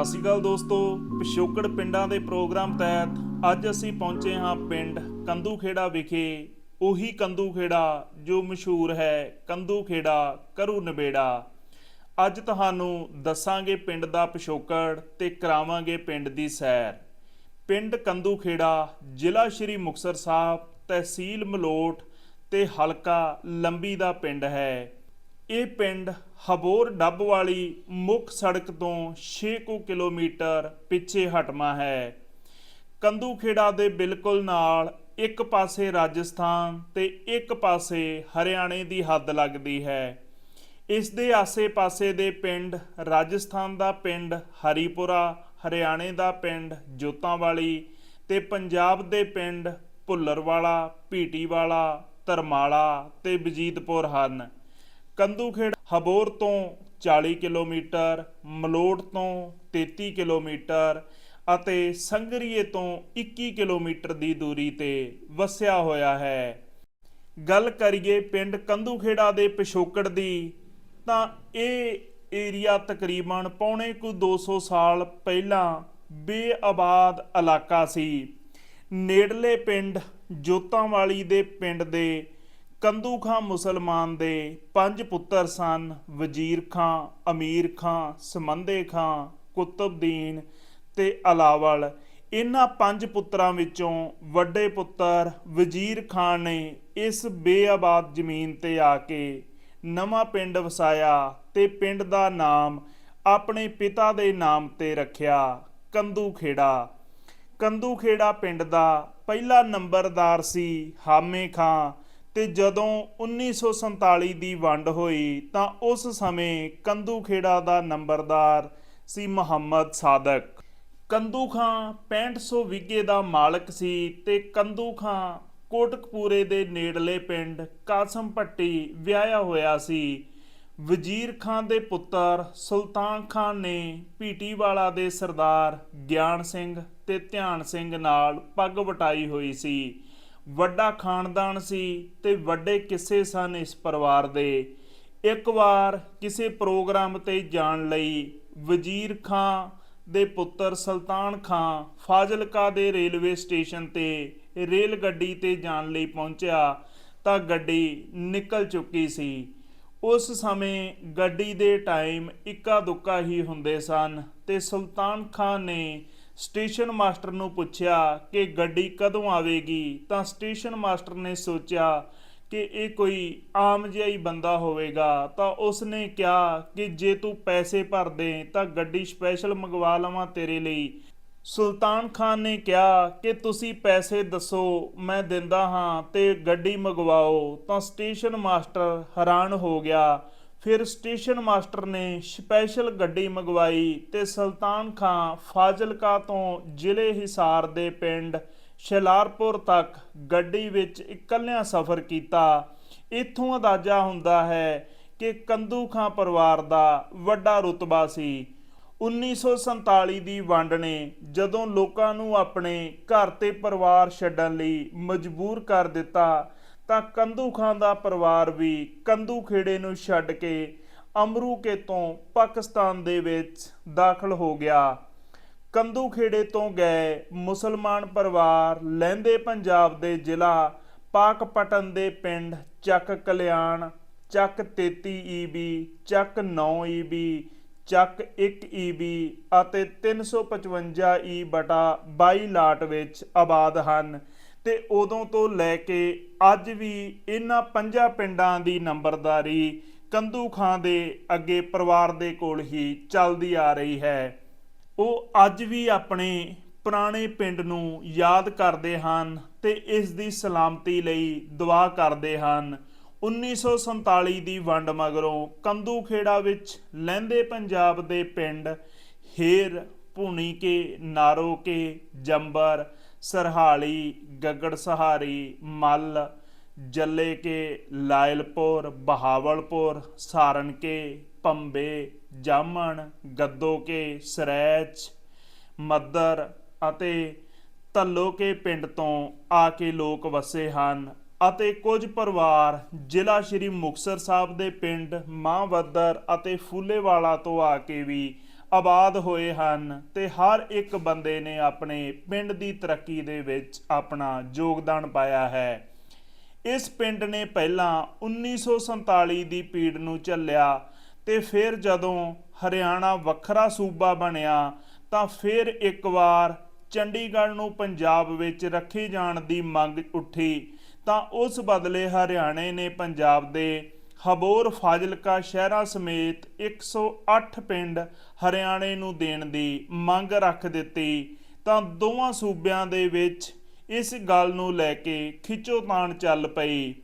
ਸਤਿ ਸ਼੍ਰੀ ਅਕਾਲ ਦੋਸਤੋ। ਪਿਛੋਕੜ ਪਿੰਡਾਂ ਦੇ ਪ੍ਰੋਗਰਾਮ ਤਹਿਤ ਅੱਜ ਅਸੀਂ ਪਹੁੰਚੇ ਹਾਂ ਪਿੰਡ ਕੰਦੂਖੇੜਾ ਵਿਖੇ। ਉਹੀ ਕੰਦੂਖੇੜਾ ਜੋ ਮਸ਼ਹੂਰ ਹੈ ਕੰਦੂ ਖੇੜਾ ਕਰੂ ਨਵੇੜਾ ਅੱਜ ਤੁਹਾਨੂੰ ਦੱਸਾਂਗੇ ਪਿੰਡ ਦਾ ਪਿਛੋਕੜ ਤੇ ਕਰਾਵਾਂਗੇ ਪਿੰਡ ਦੀ ਸੈਰ। ਪਿੰਡ ਕੰਦੂਖੇੜਾ ਜ਼ਿਲ੍ਹਾ ਸ਼੍ਰੀ ਮੁਕਤਸਰ ਸਾਹਿਬ ਤਹਿਸੀਲ ਮਲੋਟ ਤੇ ਹਲਕਾ ਲੰਬੀ ਦਾ ਪਿੰਡ ਹੈ। ਇਹ ਪਿੰਡ ਹਬੋਰ ਡੱਬ ਵਾਲੀ ਮੁੱਖ ਸੜਕ ਤੋਂ 6 ਕੁ ਕਿਲੋਮੀਟਰ ਪਿੱਛੇ ਹਟਮਾ ਹੈ। ਕੰਦੂ ਖੇੜਾ ਦੇ ਬਿਲਕੁਲ ਨਾਲ ਇੱਕ ਪਾਸੇ ਰਾਜਸਥਾਨ ਤੇ ਇੱਕ ਪਾਸੇ ਹਰਿਆਣੇ ਦੀ ਹੱਦ ਲੱਗਦੀ ਹੈ। ਇਸ ਦੇ ਆਸੇ-ਪਾਸੇ ਦੇ ਪਿੰਡ ਰਾਜਸਥਾਨ ਦਾ ਪਿੰਡ ਹਰੀਪੁਰਾ, ਹਰਿਆਣੇ ਦਾ ਪਿੰਡ ਜੋਤਾਂਵਾਲੀ ਤੇ ਪੰਜਾਬ ਦੇ ਪਿੰਡ ਭੁੱਲਰਵਾਲਾ, ਭੀਟੀਵਾਲਾ, ਧਰਮਾਲਾ ਤੇ ਬਜੀਤਪੁਰ ਹਨ। ਕੰਦੂਖੇੜ ਹਬੋਰ ਤੋਂ 40 ਕਿਲੋਮੀਟਰ, ਮਲੋਟ ਤੋਂ 33 ਕਿਲੋਮੀਟਰ ਅਤੇ ਸੰਗਰੀਏ ਤੋਂ 21 ਕਿਲੋਮੀਟਰ ਦੀ ਦੂਰੀ ਤੇ ਵਸਿਆ ਹੋਇਆ ਹੈ। ਗੱਲ ਕਰੀਏ ਪਿੰਡ ਕੰਦੂਖੇੜਾ ਦੇ ਪਿਛੋਕੜ ਦੀ, ਤਾਂ ਇਹ ਏਰੀਆ ਤਕਰੀਬਨ ਪੌਣੇ ਕੁ 200 ਸਾਲ ਪਹਿਲਾਂ ਬੇਆਬਾਦ ਇਲਾਕਾ ਸੀ। ਨੇੜਲੇ ਪਿੰਡ ਜੋਤਾਂਵਾਲੀ ਦੇ ਪਿੰਡ ਦੇ ਕੰਦੂ ਖਾਂ ਮੁਸਲਮਾਨ ਦੇ ਪੰਜ ਪੁੱਤਰ ਸਨ, ਵਜ਼ੀਰ ਖਾਂ, ਅਮੀਰ ਖਾਂ, ਸਮੰਦੇ ਖਾਂ, ਕੁਤਬਦੀਨ ਤੇ ਅਲਾਵਲ। ਇਹਨਾਂ ਪੰਜ ਪੁੱਤਰਾਂ ਵਿੱਚੋਂ ਵੱਡੇ ਪੁੱਤਰ ਵਜ਼ੀਰ ਖਾਂ ਨੇ ਇਸ ਬੇਆਬਾਦ ਜ਼ਮੀਨ ਤੇ ਆ ਕੇ ਨਵਾਂ ਪਿੰਡ ਵਸਾਇਆ ਤੇ ਪਿੰਡ ਦਾ ਨਾਮ ਆਪਣੇ ਪਿਤਾ ਦੇ ਨਾਮ ਤੇ ਰੱਖਿਆ ਕੰਦੂ ਖੇੜਾ ਕੰਦੂ ਖੇੜਾ ਪਿੰਡ ਦਾ ਪਹਿਲਾ ਨੰਬਰਦਾਰ ਸੀ ਹਾਮੇ ਖਾਂ। ਤੇ ਜਦੋਂ 1947 ਦੀ ਵੰਡ ਹੋਈ ਤਾਂ ਉਸ ਸਮੇਂ ਕੰਦੂ ਖੇੜਾ ਦਾ ਨੰਬਰਦਾਰ ਸੀ ਮੁਹੰਮਦ ਸਾਦਕ। ਕੰਦੂ ਖਾਂ 6500 ਵਿਗੇ ਦਾ ਮਾਲਕ ਸੀ ਤੇ ਕੰਦੂ ਖਾਂ ਕੋਟਕਪੂਰੇ ਦੇ ਨੇੜਲੇ ਪਿੰਡ ਕਾਸਮ ਪੱਟੀ ਵਿਆਹਿਆ ਹੋਇਆ ਸੀ। ਵਜ਼ੀਰ ਖਾਨ ਦੇ ਪੁੱਤਰ ਸੁਲਤਾਨ ਖਾਨ ਨੇ ਪੀਟੀਵਾਲਾ ਦੇ ਸਰਦਾਰ ਗਿਆਨ ਸਿੰਘ ਤੇ ਧਿਆਨ ਸਿੰਘ ਨਾਲ ਪੱਗ ਵਟਾਈ ਹੋਈ ਸੀ। ਵੱਡਾ ਖਾਨਦਾਨ ਸੀ ਤੇ ਵੱਡੇ ਕਿੱਸੇ ਸਨ ਇਸ ਪਰਿਵਾਰ ਦੇ। ਇੱਕ ਵਾਰ ਕਿਸੇ ਪ੍ਰੋਗਰਾਮ ਤੇ ਜਾਣ ਲਈ ਵਜ਼ੀਰ ਖਾਂ ਦੇ ਪੁੱਤਰ ਸੁਲਤਾਨ ਖਾਂ ਫਾਜ਼ਿਲਕਾ ਦੇ ਰੇਲਵੇ ਸਟੇਸ਼ਨ ਤੇ ਰੇਲ ਗੱਡੀ ਤੇ ਜਾਣ ਲਈ ਪਹੁੰਚਿਆ ਤਾਂ ਗੱਡੀ ਨਿਕਲ ਚੁੱਕੀ ਸੀ। ਉਸ ਸਮੇਂ ਗੱਡੀ ਦੇ ਟਾਈਮ ਇੱਕਾ ਦੁੱਕਾ ਹੀ ਹੁੰਦੇ ਸਨ ਤੇ ਸੁਲਤਾਨ ਖਾਨ ਨੇ ਸਟੇਸ਼ਨ ਮਾਸਟਰ ਨੂੰ ਪੁੱਛਿਆ ਕਿ ਗੱਡੀ ਕਦੋਂ ਆਵੇਗੀ, ਤਾਂ ਸਟੇਸ਼ਨ ਮਾਸਟਰ ਨੇ ਸੋਚਿਆ ਕਿ ਇਹ ਕੋਈ ਆਮ ਜਿਹਾ ਹੀ ਬੰਦਾ ਹੋਵੇਗਾ, ਤਾਂ ਉਸਨੇ ਕਿਹਾ ਕਿ ਜੇ ਤੂੰ ਪੈਸੇ ਭਰ ਦੇ, ਤਾਂ ਗੱਡੀ ਸਪੈਸ਼ਲ ਮੰਗਵਾ ਲਵਾਂ ਤੇਰੇ ਲਈ। ਸੁਲਤਾਨ ਖਾਨ ਨੇ ਕਿਹਾ ਕਿ ਤੁਸੀਂ ਪੈਸੇ ਦੱਸੋ, ਮੈਂ ਦਿੰਦਾ ਹਾਂ ਤੇ ਗੱਡੀ ਮੰਗਵਾਓ, ਤਾਂ ਸਟੇਸ਼ਨ ਮਾਸਟਰ ਹੈਰਾਨ ਹੋ ਗਿਆ। ਫਿਰ ਸਟੇਸ਼ਨ ਮਾਸਟਰ ਨੇ ਸਪੈਸ਼ਲ ਗੱਡੀ ਮੰਗਵਾਈ ਤੇ ਸੁਲਤਾਨ ਖਾਂ ਫਾਜ਼ਿਲਕਾ ਤੋਂ ਜ਼ਿਲ੍ਹੇ ਹਿਸਾਰ ਦੇ ਪਿੰਡ ਸ਼ਿਲਾਰਪੁਰ ਤੱਕ ਗੱਡੀ ਵਿੱਚ ਇਕੱਲਿਆਂ ਸਫ਼ਰ ਕੀਤਾ। ਇੱਥੋਂ ਅੰਦਾਜ਼ਾ ਹੁੰਦਾ ਹੈ ਕਿ ਕੰਦੂ ਖਾਂ ਪਰਿਵਾਰ ਦਾ ਵੱਡਾ ਰੁਤਬਾ ਸੀ। 1947 ਦੀ ਵੰਡ ਨੇ ਜਦੋਂ ਲੋਕਾਂ ਨੂੰ ਆਪਣੇ ਘਰ ਤੇ ਪਰਿਵਾਰ ਛੱਡਣ ਲਈ ਮਜਬੂਰ ਕਰ ਦਿੱਤਾ ਤਾਂ ਕੰਦੂ ਖਾਨ ਦਾ ਪਰਿਵਾਰ ਵੀ ਕੰਦੂ ਖੇੜੇ ਨੂੰ ਛੱਡ ਕੇ ਅਮਰੂਕੇ ਤੋਂ ਪਾਕਿਸਤਾਨ ਦੇ ਵਿੱਚ ਦਾਖਲ ਹੋ ਗਿਆ। ਕੰਦੂ ਖੇੜੇ ਤੋਂ ਗਏ ਮੁਸਲਮਾਨ ਪਰਿਵਾਰ ਲਹਿੰਦੇ ਪੰਜਾਬ ਦੇ ਜ਼ਿਲ੍ਹਾ ਪਾਕਪਟਨ ਦੇ ਪਿੰਡ ਚੱਕ ਕਲਿਆਣ, ਚੱਕ 33 ਈਬੀ, ਚੱਕ 9 ਈਬੀ, ਚੱਕ 1 ਈਬੀ ਅਤੇ 355 ਈ ਬਟਾ 22 ਲਾਟ ਵਿੱਚ ਆਬਾਦ ਹਨ। ਤੇ ਉਦੋਂ ਤੋਂ ਲੈ ਕੇ ਅੱਜ ਵੀ ਇਹਨਾਂ ਪੰਜਾਂ ਪਿੰਡਾਂ ਦੀ ਨੰਬਰਦਾਰੀ ਕੰਦੂ ਖਾਂ ਦੇ ਅੱਗੇ ਪਰਿਵਾਰ ਦੇ ਕੋਲ ਹੀ ਚੱਲਦੀ ਆ ਰਹੀ ਹੈ। ਉਹ ਅੱਜ ਵੀ ਆਪਣੇ ਪੁਰਾਣੇ ਪਿੰਡ ਨੂੰ ਯਾਦ ਕਰਦੇ ਹਨ ਤੇ ਇਸ ਦੀ ਸਲਾਮਤੀ ਲਈ ਦੁਆ ਕਰਦੇ ਹਨ। 1947 ਦੀ ਵੰਡ ਮਗਰੋਂ ਕੰਦੂ ਖੇੜਾ ਵਿੱਚ ਲਹਿੰਦੇ ਪੰਜਾਬ ਦੇ ਪਿੰਡ ਹੇਰ, ਭੂਣੀ ਕੇ, ਨਾਰੋ ਕੇ, ਜੰਬਰ ਸਰਹਾਲੀ, ਗੱਗੜ ਸਹਾਰੀ, ਮੱਲ, ਜੱਲੇ ਕੇ, ਲਾਇਲਪੁਰ, ਬਹਾਵਲਪੁਰ, ਸਾਰਨਕੇ, ਪੰਬੇ, ਜਾਮਣ, ਗੱਦੋਕੇ, ਸਰੈਚ, ਮੱਦਰ ਅਤੇ ਧੱਲੋਕੇ ਪਿੰਡ ਤੋਂ ਆ ਕੇ ਲੋਕ ਵਸੇ ਹਨ ਅਤੇ ਕੁਝ ਪਰਿਵਾਰ ਜ਼ਿਲ੍ਹਾ ਸ਼੍ਰੀ ਮੁਕਤਸਰ ਸਾਹਿਬ ਦੇ ਪਿੰਡ ਮਾਂਵੱਦਰ ਅਤੇ ਫੂਲੇਵਾਲਾ ਤੋਂ ਆ ਕੇ ਵੀ ਆਬਾਦ ਹੋਏ ਹਨ ਤੇ ਹਰ ਇੱਕ ਬੰਦੇ ਨੇ ਆਪਣੇ ਪਿੰਡ ਦੀ ਤਰੱਕੀ ਦੇ ਵਿੱਚ ਆਪਣਾ ਯੋਗਦਾਨ ਪਾਇਆ ਹੈ। ਇਸ ਪਿੰਡ ਨੇ ਪਹਿਲਾਂ 1947 ਦੀ ਪੀੜ ਨੂੰ ਝੱਲਿਆ ਤੇ ਫਿਰ ਜਦੋਂ ਹਰਿਆਣਾ ਵੱਖਰਾ ਸੂਬਾ ਬਣਿਆ ਤਾਂ ਫਿਰ ਇੱਕ ਵਾਰ ਚੰਡੀਗੜ੍ਹ ਨੂੰ ਪੰਜਾਬ ਵਿੱਚ ਰੱਖੇ ਜਾਣ ਦੀ ਮੰਗ ਉੱਠੀ ਤਾਂ ਉਸ ਬਦਲੇ ਹਰਿਆਣੇ ਨੇ ਪੰਜਾਬ ਦੇ ਹਬੋਰ ਫਾਜ਼ਿਲਕਾ ਸ਼ਹਿਰਾਂ ਸਮੇਤ 108 ਪਿੰਡ ਹਰਿਆਣੇ ਨੂੰ ਦੇਣ ਦੀ ਮੰਗ ਰੱਖ ਦਿੱਤੀ, ਤਾਂ ਦੋਵਾਂ ਸੂਬਿਆਂ ਦੇ ਵਿੱਚ ਇਸ ਗੱਲ ਨੂੰ ਲੈ ਕੇ ਖਿੱਚੋਤਾਣ ਚੱਲ ਪਈ।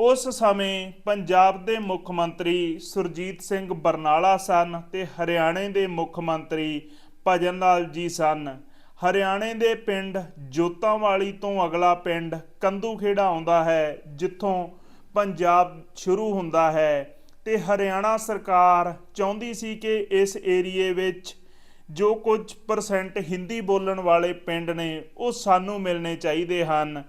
ਉਸ ਸਮੇਂ ਪੰਜਾਬ ਦੇ ਮੁੱਖ ਮੰਤਰੀ ਸੁਰਜੀਤ ਸਿੰਘ ਬਰਨਾਲਾ ਸਨ ਤੇ ਹਰਿਆਣੇ ਦੇ ਮੁੱਖ ਮੰਤਰੀ ਭਜਨ ਲਾਲ ਜੀ ਸਨ। ਹਰਿਆਣੇ ਦੇ ਪਿੰਡ ਜੋਤਾਂਵਾਲੀ ਤੋਂ ਅਗਲਾ ਪਿੰਡ ਕੰਦੂਖੇੜਾ ਆਉਂਦਾ ਹੈ, ਜਿੱਥੋਂ ਪੰਜਾਬ ਸ਼ੁਰੂ ਹੁੰਦਾ ਹੈ ਤੇ ਹਰਿਆਣਾ ਸਰਕਾਰ ਚਾਹੁੰਦੀ ਸੀ ਕਿ ਇਸ ਏਰੀਏ ਵਿੱਚ ਜੋ ਕੁਝ ਪਰਸੈਂਟ ਹਿੰਦੀ ਬੋਲਣ ਵਾਲੇ ਪਿੰਡ ਨੇ, ਉਹ ਸਾਨੂੰ ਮਿਲਣੇ ਚਾਹੀਦੇ ਹਨ।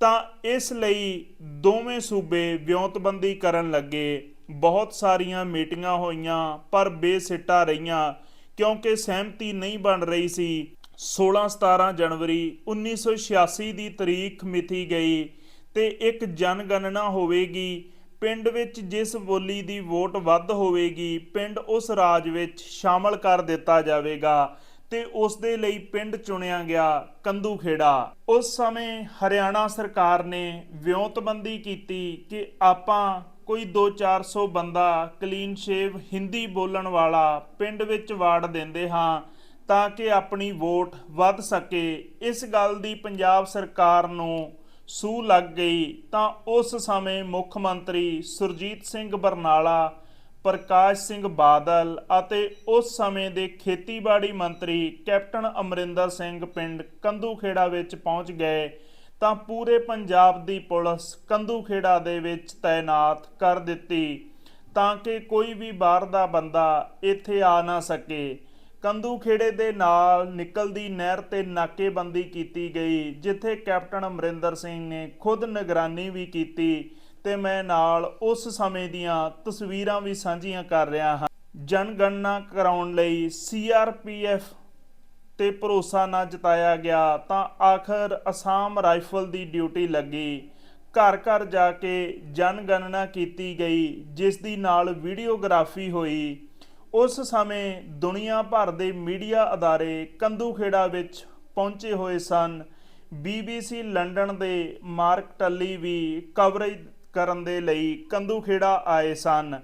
ਤਾਂ ਇਸ ਲਈ ਦੋਵੇਂ ਸੂਬੇ ਵਿਉਂਤਬੰਦੀ ਕਰਨ ਲੱਗੇ। ਬਹੁਤ ਸਾਰੀਆਂ ਮੀਟਿੰਗਾਂ ਹੋਈਆਂ, ਪਰ ਬੇਸਿੱਟਾ ਰਹੀਆਂ, ਕਿਉਂਕਿ ਸਹਿਮਤੀ ਨਹੀਂ ਬਣ ਰਹੀ ਸੀ। 16-17 ਜਨਵਰੀ 1986 ਦੀ ਤਰੀਕ ਮਿਥੀ ਗਈ। ਤੇ ਇੱਕ ਜਨਗਣਨਾ ਹੋਵੇਗੀ। ਪਿੰਡ ਵਿੱਚ ਜਿਸ ਬੋਲੀ ਦੀ ਵੋਟ ਵੱਧ ਹੋਵੇਗੀ, ਪਿੰਡ ਉਸ ਰਾਜ ਵਿੱਚ ਸ਼ਾਮਲ ਕਰ ਦਿੱਤਾ ਜਾਵੇਗਾ ਤੇ ਉਸ ਦੇ ਲਈ ਪਿੰਡ ਚੁਣਿਆ ਗਿਆ ਕੰਦੂ ਖੇੜਾ ਉਸ ਸਮੇਂ ਹਰਿਆਣਾ ਸਰਕਾਰ ਨੇ ਵਿਉਂਤਬੰਦੀ ਕੀਤੀ ਕਿ ਆਪਾਂ ਕੋਈ 2-400 ਬੰਦਾ ਕਲੀਨ ਸ਼ੇਵ ਹਿੰਦੀ ਬੋਲਣ ਵਾਲਾ ਪਿੰਡ ਵਿੱਚ ਵਾੜ ਦਿੰਦੇ ਹਾਂ ਤਾਂ ਕਿ ਆਪਣੀ ਵੋਟ ਵੱਧ ਸਕੇ। ਇਸ ਗੱਲ ਦੀ ਪੰਜਾਬ ਸਰਕਾਰ ਨੂੰ ਸੂ ਲੱਗ ਗਈ, ਤਾਂ ਉਸ ਸਮੇਂ ਮੁੱਖ ਮੰਤਰੀ ਸੁਰਜੀਤ ਸਿੰਘ ਬਰਨਾਲਾ, ਪ੍ਰਕਾਸ਼ ਸਿੰਘ ਬਾਦਲ ਅਤੇ ਉਸ ਸਮੇਂ ਦੇ ਖੇਤੀਬਾੜੀ ਮੰਤਰੀ ਕੈਪਟਨ ਅਮਰਿੰਦਰ ਸਿੰਘ ਪਿੰਡ ਕੰਦੂਖੇੜਾ ਵਿੱਚ ਪਹੁੰਚ ਗਏ, ਤਾਂ ਪੂਰੇ ਪੰਜਾਬ ਦੀ ਪੁਲਿਸ ਕੰਦੂਖੇੜਾ ਦੇ ਵਿੱਚ ਤਾਇਨਾਤ ਕਰ ਦਿੱਤੀ, ਤਾਂ ਕਿ ਕੋਈ ਵੀ ਬਾਹਰ ਦਾ ਬੰਦਾ ਇੱਥੇ ਆ ਨਾ ਸਕੇ। ਕੰਦੂ ਖੇੜੇ ਦੇ ਨਾਲ ਨਿਕਲਦੀ ਨਹਿਰ ਤੇ ਨਾਕੇਬੰਦੀ ਕੀਤੀ ਗਈ, ਜਿੱਥੇ ਕੈਪਟਨ ਅਮਰਿੰਦਰ ਸਿੰਘ ਨੇ ਖੁਦ ਨਿਗਰਾਨੀ ਵੀ ਕੀਤੀ ਤੇ ਮੈਂ ਨਾਲ ਉਸ ਸਮੇਂ ਦੀਆਂ ਤਸਵੀਰਾਂ ਵੀ ਸਾਂਝੀਆਂ ਕਰ ਰਿਹਾ ਹਾਂ। ਜਨਗਣਨਾ ਕਰਾਉਣ ਲਈ ਸੀਆਰਪੀਐਫ ਤੇ ਭਰੋਸਾ ਨਾ ਜਤਾਇਆ ਗਿਆ, ਤਾਂ ਆਖਰ ਅਸਾਮ ਰਾਈਫਲ ਦੀ ਡਿਊਟੀ ਲੱਗੀ। ਘਰ ਘਰ ਜਾ ਕੇ ਜਨਗਣਨਾ ਕੀਤੀ ਗਈ, ਜਿਸ ਦੀ ਨਾਲ ਵੀਡੀਓਗ੍ਰਾਫੀ ਹੋਈ। ਉਸ ਸਮੇਂ ਦੁਨੀਆ ਭਰ ਦੇ ਮੀਡੀਆ ਅਦਾਰੇ ਕੰਦੂਖੇੜਾ ਵਿੱਚ ਪਹੁੰਚੇ ਹੋਏ ਸਨ। BBC ਲੰਡਨ ਦੇ ਮਾਰਕ ਟੱਲੀ ਵੀ ਕਵਰੇਜ ਕਰਨ ਦੇ ਲਈ ਕੰਦੂਖੇੜਾ ਆਏ ਸਨ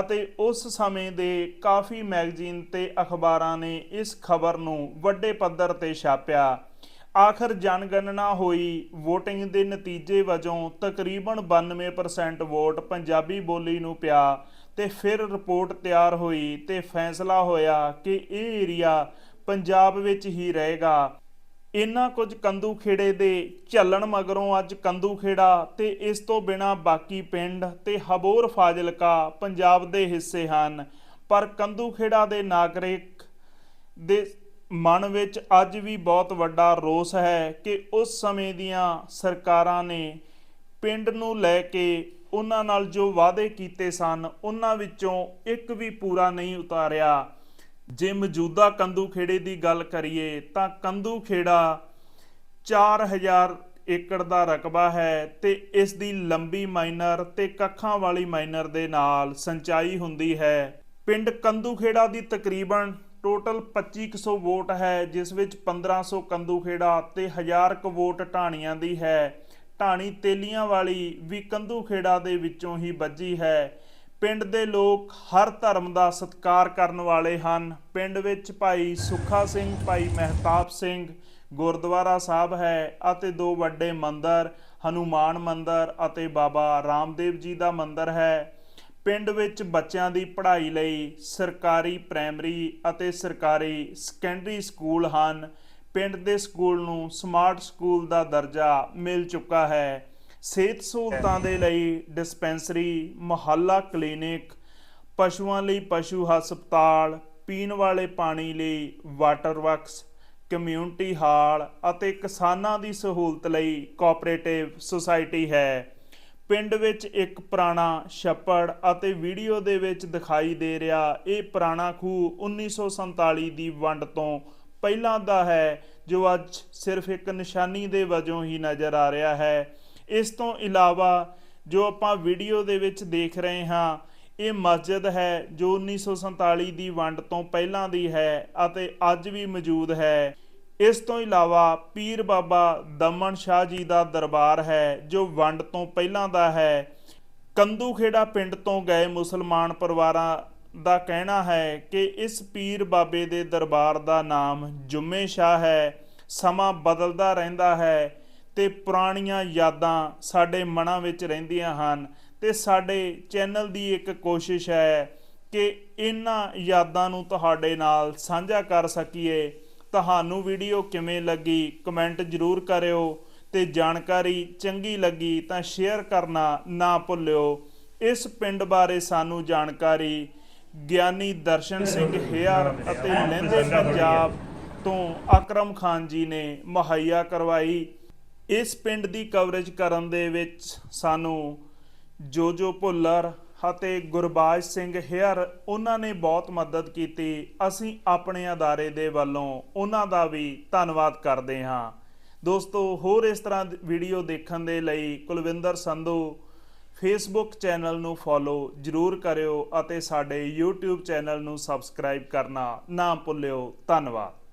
ਅਤੇ ਉਸ ਸਮੇਂ ਦੇ ਕਾਫੀ ਮੈਗਜ਼ੀਨ ਤੇ ਅਖਬਾਰਾਂ ਨੇ ਇਸ ਖਬਰ ਨੂੰ ਵੱਡੇ ਪੱਧਰ ਤੇ ਛਾਪਿਆ। ਆਖਰ ਜਨਗਣਨਾ ਹੋਈ VOTING ਦੇ ਨਤੀਜੇ ਵਜੋਂ ਤਕਰੀਬਨ 92% ਵੋਟ ਪੰਜਾਬੀ ਬੋਲੀ ਨੂੰ ਪਿਆ ਤੇ ਫਿਰ ਰਿਪੋਰਟ ਤਿਆਰ ਹੋਈ ਤੇ ਫੈਸਲਾ ਹੋਇਆ ਕਿ ਇਹ ਏਰੀਆ ਪੰਜਾਬ ਵਿੱਚ ਹੀ ਰਹੇਗਾ। ਇਹਨਾਂ ਕੁਝ ਕੰਦੂ ਖੇੜੇ ਦੇ ਝੱਲਣ ਮਗਰੋਂ ਅੱਜ ਕੰਦੂ ਖੇੜਾ ਤੇ ਇਸ ਤੋਂ ਬਿਨਾ ਬਾਕੀ ਪਿੰਡ ਤੇ ਹਬੋਰ ਫਾਜ਼ਿਲਕਾ ਪੰਜਾਬ ਦੇ ਹਿੱਸੇ ਹਨ। ਪਰ ਕੰਦੂ ਖੇੜਾ ਦੇ ਨਾਗਰਿਕ ਦੇ ਮਨ ਵਿੱਚ ਅੱਜ ਵੀ ਬਹੁਤ ਵੱਡਾ ਰੋਸ ਹੈ ਕਿ ਉਸ ਸਮੇਂ ਦੀਆਂ ਸਰਕਾਰਾਂ ਨੇ ਪਿੰਡ ਨੂੰ ਲੈ ਕੇ ਉਹਨਾਂ ਨਾਲ ਜੋ ਵਾਅਦੇ ਕੀਤੇ ਸਨ, ਉਹਨਾਂ ਵਿੱਚੋਂ ਇੱਕ ਵੀ ਪੂਰਾ ਨਹੀਂ ਉਤਾਰਿਆ। ਜੇ ਮੌਜੂਦਾ ਕੰਦੂ ਖੇੜੇ ਦੀ ਗੱਲ ਕਰੀਏ, ਤਾਂ ਕੰਦੂ ਖੇੜਾ 4000 ਏਕੜ ਦਾ ਰਕਬਾ ਹੈ ਤੇ ਇਸ ਦੀ ਲੰਬੀ ਮਾਈਨਰ ਤੇ ਕੱਖਾਂ ਵਾਲੀ ਮਾਈਨਰ ਦੇ ਨਾਲ ਸਿੰਚਾਈ ਹੁੰਦੀ ਹੈ। ਪਿੰਡ ਕੰਦੂਖੇੜਾ ਦੀ ਤਕਰੀਬਨ ਟੋਟਲ 2500 ਵੋਟ ਹੈ, ਜਿਸ ਵਿੱਚ 1500 ਕੰਦੂ ਖੇੜਾ ਤੇ 1000 ਕੁ ਵੋਟ ਢਾਣੀਆਂ ਦੀ ਹੈ। ਢਾਣੀ ਤੇਲੀਆਂ ਵਾਲੀ ਵੀ ਕੰਦੂ ਖੇੜਾ ਦੇ ਵਿੱਚੋਂ ਹੀ ਵੱਜੀ ਹੈ। ਪਿੰਡ ਦੇ ਲੋਕ ਹਰ ਧਰਮ ਦਾ ਸਤਿਕਾਰ ਕਰਨ ਵਾਲੇ ਹਨ। ਪਿੰਡ ਵਿੱਚ ਭਾਈ ਸੁੱਖਾ ਸਿੰਘ, ਭਾਈ ਮਹਿਤਾਬ ਸਿੰਘ ਗੁਰਦੁਆਰਾ ਸਾਹਿਬ ਹੈ ਅਤੇ ਦੋ ਵੱਡੇ ਮੰਦਰ, ਹਨੂਮਾਨ ਮੰਦਰ ਅਤੇ ਬਾਬਾ ਰਾਮਦੇਵ ਜੀ ਦਾ ਮੰਦਰ ਹੈ। ਪਿੰਡ ਵਿੱਚ ਬੱਚਿਆਂ ਦੀ ਪੜ੍ਹਾਈ ਲਈ ਸਰਕਾਰੀ ਪ੍ਰਾਇਮਰੀ ਅਤੇ ਸਰਕਾਰੀ ਸੈਕੰਡਰੀ ਸਕੂਲ ਹਨ। ਪਿੰਡ ਦੇ ਸਕੂਲ ਨੂੰ ਸਮਾਰਟ ਸਕੂਲ ਦਾ ਦਰਜਾ ਮਿਲ ਚੁੱਕਾ ਹੈ। ਸਿਹਤ ਸਹੂਲਤਾਂ ਦੇ ਲਈ ਡਿਸਪੈਂਸਰੀ, ਮੁਹੱਲਾ ਕਲੀਨਿਕ, ਪਸ਼ੂਆਂ ਲਈ ਪਸ਼ੂ ਹਸਪਤਾਲ, ਪੀਣ ਵਾਲੇ ਪਾਣੀ ਲਈ ਵਾਟਰ ਵਰਕਸ, ਕਮਿਊਨਿਟੀ ਹਾਲ ਅਤੇ ਕਿਸਾਨਾਂ ਦੀ ਸਹੂਲਤ ਲਈ ਕੋਆਪਰੇਟਿਵ ਸੁਸਾਇਟੀ ਹੈ। ਪਿੰਡ ਵਿੱਚ ਇੱਕ ਪੁਰਾਣਾ ਛੱਪੜ ਅਤੇ ਵੀਡੀਓ ਦੇ ਵਿੱਚ ਦਿਖਾਈ ਦੇ ਰਿਹਾ ਇਹ ਪੁਰਾਣਾ ਖੂਹ 1947 ਦੀ ਵੰਡ ਤੋਂ ਪਹਿਲਾਂ ਦਾ ਹੈ, ਜੋ ਅੱਜ ਸਿਰਫ ਇੱਕ ਨਿਸ਼ਾਨੀ ਦੇ ਵਜੋਂ ਹੀ ਨਜ਼ਰ ਆ ਰਿਹਾ ਹੈ। ਇਸ ਤੋਂ ਇਲਾਵਾ ਜੋ ਆਪਾਂ ਵੀਡੀਓ ਦੇ ਵਿੱਚ ਦੇਖ ਰਹੇ ਹਾਂ, ਇਹ ਮਸਜਿਦ ਹੈ, ਜੋ 1947 ਦੀ ਵੰਡ ਤੋਂ ਪਹਿਲਾਂ ਦੀ ਹੈ ਅਤੇ ਅੱਜ ਵੀ ਮੌਜੂਦ ਹੈ। ਇਸ ਤੋਂ ਇਲਾਵਾ ਪੀਰ ਬਾਬਾ ਦਮਨ ਸ਼ਾਹ ਜੀ ਦਾ ਦਰਬਾਰ ਹੈ, ਜੋ ਵੰਡ ਤੋਂ ਪਹਿਲਾਂ ਦਾ ਹੈ। ਕੰਦੂਖੇੜਾ ਪਿੰਡ ਤੋਂ ਗਏ ਮੁਸਲਮਾਨ ਪਰਿਵਾਰਾਂ ਦਾ ਕਹਿਣਾ ਹੈ ਕਿ ਇਸ ਪੀਰ ਬਾਬੇ ਦੇ ਦਰਬਾਰ ਦਾ ਨਾਮ ਜੁੰਮੇ ਸ਼ਾਹ ਹੈ। ਸਮਾਂ ਬਦਲਦਾ ਰਹਿੰਦਾ ਹੈ ਤੇ ਪੁਰਾਣੀਆਂ ਯਾਦਾਂ ਸਾਡੇ ਮਨਾਂ ਵਿੱਚ ਰਹਿੰਦੀਆਂ ਹਨ ਤੇ ਸਾਡੇ ਚੈਨਲ ਦੀ ਇੱਕ ਕੋਸ਼ਿਸ਼ ਹੈ ਕਿ ਇਹਨਾਂ ਯਾਦਾਂ ਨੂੰ ਤੁਹਾਡੇ ਨਾਲ ਸਾਂਝਾ ਕਰ ਸਕੀਏ। ਤੁਹਾਨੂੰ ਵੀਡੀਓ ਕਿਵੇਂ ਲੱਗੀ ਕਮੈਂਟ ਜ਼ਰੂਰ ਕਰਿਓ ਤੇ ਜਾਣਕਾਰੀ ਚੰਗੀ ਲੱਗੀ ਤਾਂ ਸ਼ੇਅਰ ਕਰਨਾ ਨਾ ਭੁੱਲਿਓ। ਇਸ ਪਿੰਡ ਬਾਰੇ ਸਾਨੂੰ ਜਾਣਕਾਰੀ ਗਿਆਨੀ ਦਰਸ਼ਨ ਸਿੰਘ ਹੇਅਰ ਅਤੇ ਲਹਿੰਦੇ ਪੰਜਾਬ ਤੋਂ ਅਕਰਮ ਖਾਨ ਜੀ ਨੇ ਮੁਹੱਈਆ ਕਰਵਾਈ। ਇਸ ਪਿੰਡ ਦੀ ਕਵਰੇਜ ਕਰਨ ਦੇ ਵਿੱਚ ਸਾਨੂੰ ਜੋਜੋ ਭੁੱਲਰ ਅਤੇ ਗੁਰਬਾਜ ਸਿੰਘ ਹੇਅਰ, ਉਹਨਾਂ ਨੇ ਬਹੁਤ ਮਦਦ ਕੀਤੀ। ਅਸੀਂ ਆਪਣੇ ਅਦਾਰੇ ਦੇ ਵੱਲੋਂ ਉਹਨਾਂ ਦਾ ਵੀ ਧੰਨਵਾਦ ਕਰਦੇ ਹਾਂ। ਦੋਸਤੋ, ਹੋਰ ਇਸ ਤਰ੍ਹਾਂ ਵੀਡੀਓ ਦੇਖਣ ਦੇ ਲਈ ਕੁਲਵਿੰਦਰ ਸੰਧੂ ਫੇਸਬੁੱਕ ਚੈਨਲ ਨੂੰ ਫੋਲੋ ਜਰੂਰ ਕਰਿਓ ਅਤੇ ਸਾਡੇ YouTube ਚੈਨਲ ਨੂੰ ਸਬਸਕ੍ਰਾਈਬ ਕਰਨਾ ਨਾ ਭੁੱਲਿਓ। ਧੰਨਵਾਦ।